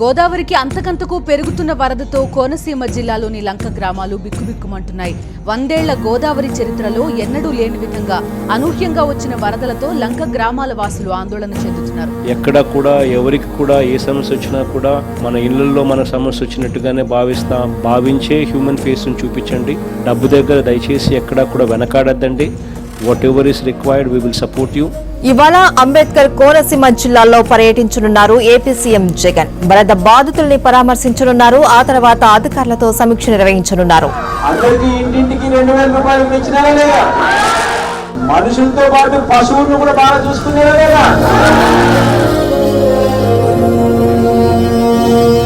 గోదావరికి అంతకంతకు పెరుగుతున్న వరదతో కోనసీమ జిల్లాలోని లంక గ్రామాలు బిక్కుబిక్కుమంటున్నాయి. వందేళ్ళ గోదావరి చరిత్రలో ఎన్నడూ లేని విధంగా అనూహ్యంగా వచ్చిన వరదలతో లంక గ్రామాల వాసులు ఆందోళన చెందుతున్నారు. ఎక్కడ కూడా ఎవరికి కూడా ఏ సమస్య వచ్చినా కూడా మన ఇళ్ళలో మన సమస్య వచ్చినట్టుగానే భావిస్తాం భావించే హ్యూమన్ ఫేస్ని చూపించండి. డబ్బు దగ్గర దయచేసి ఎక్కడా కూడా వెనకాడద్దండి. Whatever is required we will support you ఇవాళ అంబేద్కర్ కోనసీమ జిల్లాలో పర్యటించనున్నారు ఏపీ సీఎం జగన్. వరద బాధితుల్ని పరామర్శించనున్నారు ఆ తర్వాత అధికారులతో సమీక్ష నిర్వహించనున్నారు. అందరికి ఇంటింటికి రెండు వేల రూపాయలు పెంచినారా లేదా? మనుషులతో పాటు పశువులను కూడా బాగా చూసుకునేలా లేదా?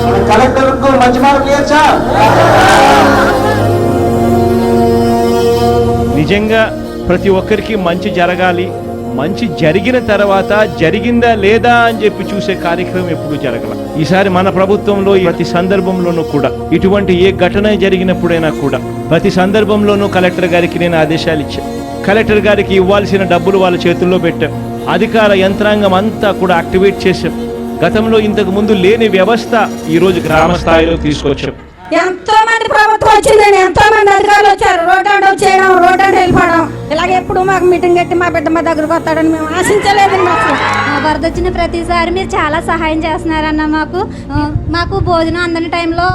మన కలెక్టర్కు మంచి మార్కులు ఇచ్చా నిజంగా ప్రతి ఒక్కరికి మంచి జరగాలి మంచి జరిగిన తర్వాత జరిగిందా లేదా అని చెప్పి చూసే కార్యక్రమం ఎప్పుడు జరగల. ఈసారి మన ప్రభుత్వంలో ప్రతి సందర్భంలోనూ కూడా ఇటువంటి ఏ ఘటన జరిగినప్పుడైనా కూడా ప్రతి సందర్భంలోనూ కలెక్టర్ గారికి నేను ఆదేశాలు ఇచ్చాను కలెక్టర్ గారికి ఇవ్వాల్సిన డబ్బులు వాళ్ళ చేతుల్లో పెట్టాం. అధికార యంత్రాంగం అంతా కూడా యాక్టివేట్ చేశాం. గతంలో ఇంతకు ముందు లేని వ్యవస్థ ఈ రోజు గ్రామ స్థాయిలో తీసుకొచ్చాం. ఎంతో మంది ప్రభుత్వం వచ్చిందండి ఎంతో మంది అధికారులు వచ్చారు. రోడ్ అంటే రోడ్ వెళ్ళిపోవడం. ఎప్పుడు మాకు మీటింగ్ కట్టి మా బిడ్డ మా దగ్గరకు వస్తాడని మేము ఆశించలేదండి అసలు వరద వచ్చిన ప్రతిసారి మీరు చాలా సహాయం చేస్తున్నారన్న మాకు. మాకు భోజనం అందని టైంలో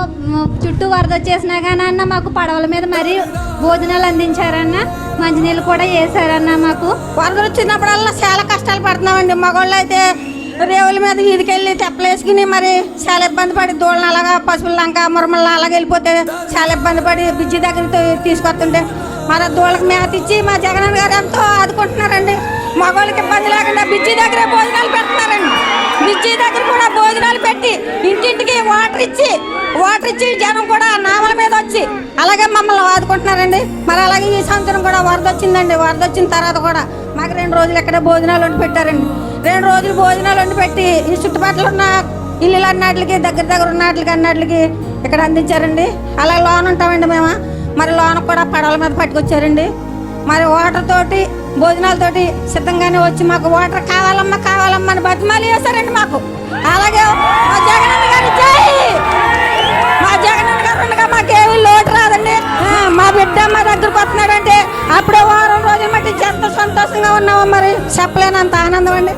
చుట్టూ వరద వచ్చేసినా కానీ అన్న మాకు పడవల మీద మరీ భోజనాలు అందించారన్న మంచినీళ్ళు కూడా వేసారన్న మాకు. వరదలు వచ్చినప్పుడల్లా చాలా కష్టాలు పడుతున్నామండి. మగవాళ్ళు అయితే రేవుల మీద ఈదికెళ్ళి తెప్పలేసుకుని మరి చాలా ఇబ్బంది పడి దూడలు అలాగా పశువుల లంక మురమల్ని అలాగ వెళ్ళిపోతే చాలా ఇబ్బంది పడి బిజ్జి దగ్గర తీసుకొస్తుంటే మా దూడలకు మేత ఇచ్చి మా జగన్ గారు ఎంతో ఆదుకుంటున్నారండి. మగవాళ్ళకి ఇబ్బంది లేకుండా బిజ్జి దగ్గరే భోజనాలు పెడుతున్నారండి. బిజ్జి దగ్గర కూడా భోజనాలు పెట్టి ఇంటింటికి వాటర్ ఇచ్చి వాటర్ ఇచ్చి జనం కూడా నామల మీద వచ్చి అలాగే మమ్మల్ని ఆదుకుంటున్నారండి. మరి అలాగే ఈ సంవత్సరం కూడా వరద వచ్చిందండి. వరద వచ్చిన తర్వాత కూడా మాకు రెండు రోజులు ఇక్కడ భోజనాలు వండి పెట్టారండి. రెండు రోజులు భోజనాలు వండి పెట్టి ఈ చుట్టుపక్కల ఉన్న ఇల్లులు అన్నట్లకి దగ్గర దగ్గర ఉన్న వాటికి అన్నట్లకి ఇక్కడ అందించారండి. అలా లోన్ ఉంటామండి మేము? మరి లోన కూడా పడవల మీద పట్టుకొచ్చారండి. మరి వాటర్ తోటి భోజనాలతోటి సిద్ధంగానే వచ్చి మాకు వాటర్ కావాలమ్మా కావాలమ్మా అని బతిమాలి వేశారండి మాకు. అలాగే మా జగనన్న గారి మా జగనన్న గారు ఉండగా మాకేమీ లోటు రాదండి. మా బిడ్డ మా దగ్గరకు వస్తున్నాడంటే అప్పుడే వారం రోజులు మట్టి ఎంత సంతోషంగా ఉన్నామో మరి చెప్పలేనంత ఆనందం అండి.